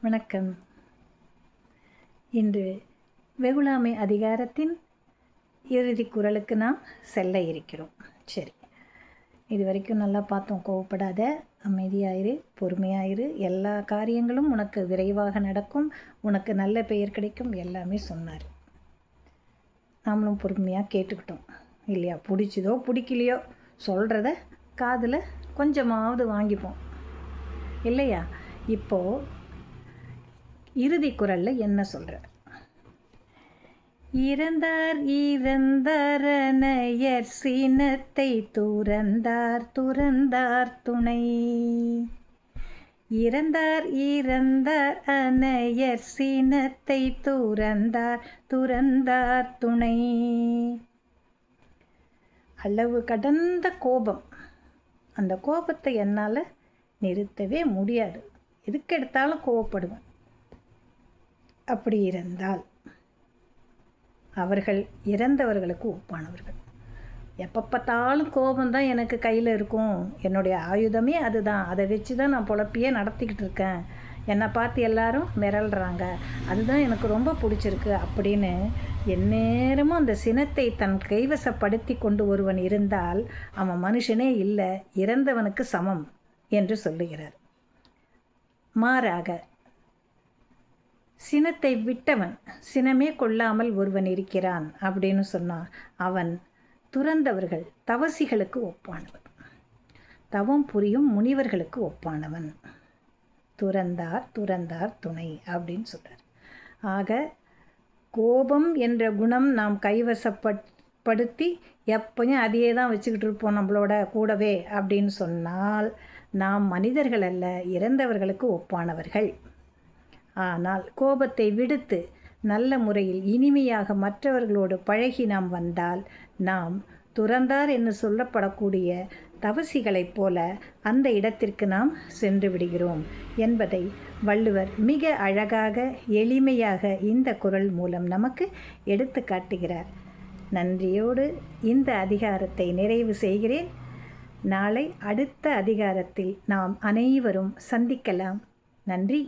வணக்கம். இன்று வெகுளாமை அதிகாரத்தின் இறுதி குரலுக்கு நாம் செல்ல இருக்கிறோம். சரி இது வரைக்கும் நல்லா பார்த்தோம். கோவப்படாத அமைதியாயிரு பொறுமையாயிரு. எல்லா காரியங்களும் உனக்கு விரைவாக நடக்கும். உனக்கு நல்ல பெயர் கிடைக்கும். எல்லாமே சொன்னார். நாமளும் பொறுமையாக கேட்டுக்கிட்டோம். இல்லையா? பிடிச்சதோ பிடிக்கலையோ சொல்கிறத காதில் கொஞ்சமாவது வாங்கிப்போம். இல்லையா? இப்போது இறுதி குரலில் என்ன சொல்கிற இறந்தார் இறந்தாரனையர் சீனத்தை துறந்தார் துறந்தார் துணை. இறந்தார் இறந்தார் அனையர் சீனத்தை துறந்தார் துறந்தார் துணை. அளவு கடந்த கோபம். அந்த கோபத்தை என்னால் நிறுத்தவே முடியாது. எதுக்கு எடுத்தாலும் கோவப்படுவேன். அப்படி இருந்தால் அவர்கள் இறந்தவர்களுக்கு ஒப்பானவர்கள். எப்போ பார்த்தாலும் கோபம்தான் எனக்கு கையில் இருக்கும். என்னுடைய ஆயுதமே அதுதான். அதை வச்சு தான் நான் பொழப்பியே நடத்திக்கிட்டு இருக்கேன். என்னை பார்த்து எல்லாரும் மிரள்றாங்க. அதுதான் எனக்கு ரொம்ப பிடிச்சிருக்கு அப்படின்னு எந்நேரமும் அந்த சினத்தை தன் கைவசப்படுத்தி கொண்டு ஒருவன் இருந்தால் அவன் மனுஷனே இல்லை இறந்தவனுக்கு சமம் என்று சொல்லுகிறார். மாறாக சினத்தை விட்டவன் சினமே கொள்ளாமல் ஒருவன் இருக்கிறான் அப்படின்னு சொன்னான் அவன் துறந்தவர்கள் தவசிகளுக்கு ஒப்பானவன். தவம் புரியும் முனிவர்களுக்கு ஒப்பானவன். துறந்தார் துறந்தார் துணை அப்படின்னு சொல்கிறார் ஆக கோபம் என்ற குணம் நாம் கைவசப்படுத்தி எப்பயும் அதையே தான் வச்சுக்கிட்டு இருப்போம் நம்மளோட கூடவே அப்படின்னு சொன்னால் நாம் மனிதர்கள் அல்ல இறந்தவர்களுக்கு ஒப்பானவர்கள். ஆனால் கோபத்தை விடுத்து நல்ல முறையில் இனிமையாக மற்றவர்களோடு பழகி நாம் வந்தால் நாம் துறந்தார் என்று சொல்லப்படக்கூடிய தவசிகளைப் போல அந்த இடத்திற்கு நாம் சென்று விடுகிறோம் என்பதை வள்ளுவர் மிக அழகாக எளிமையாக இந்த குரல் மூலம் நமக்கு எடுத்து காட்டுகிறார். நன்றியோடு இந்த அதிகாரத்தை நிறைவு செய்கிறேன். நாளை அடுத்த அதிகாரத்தில் நாம் அனைவரும் சந்திக்கலாம். நன்றி.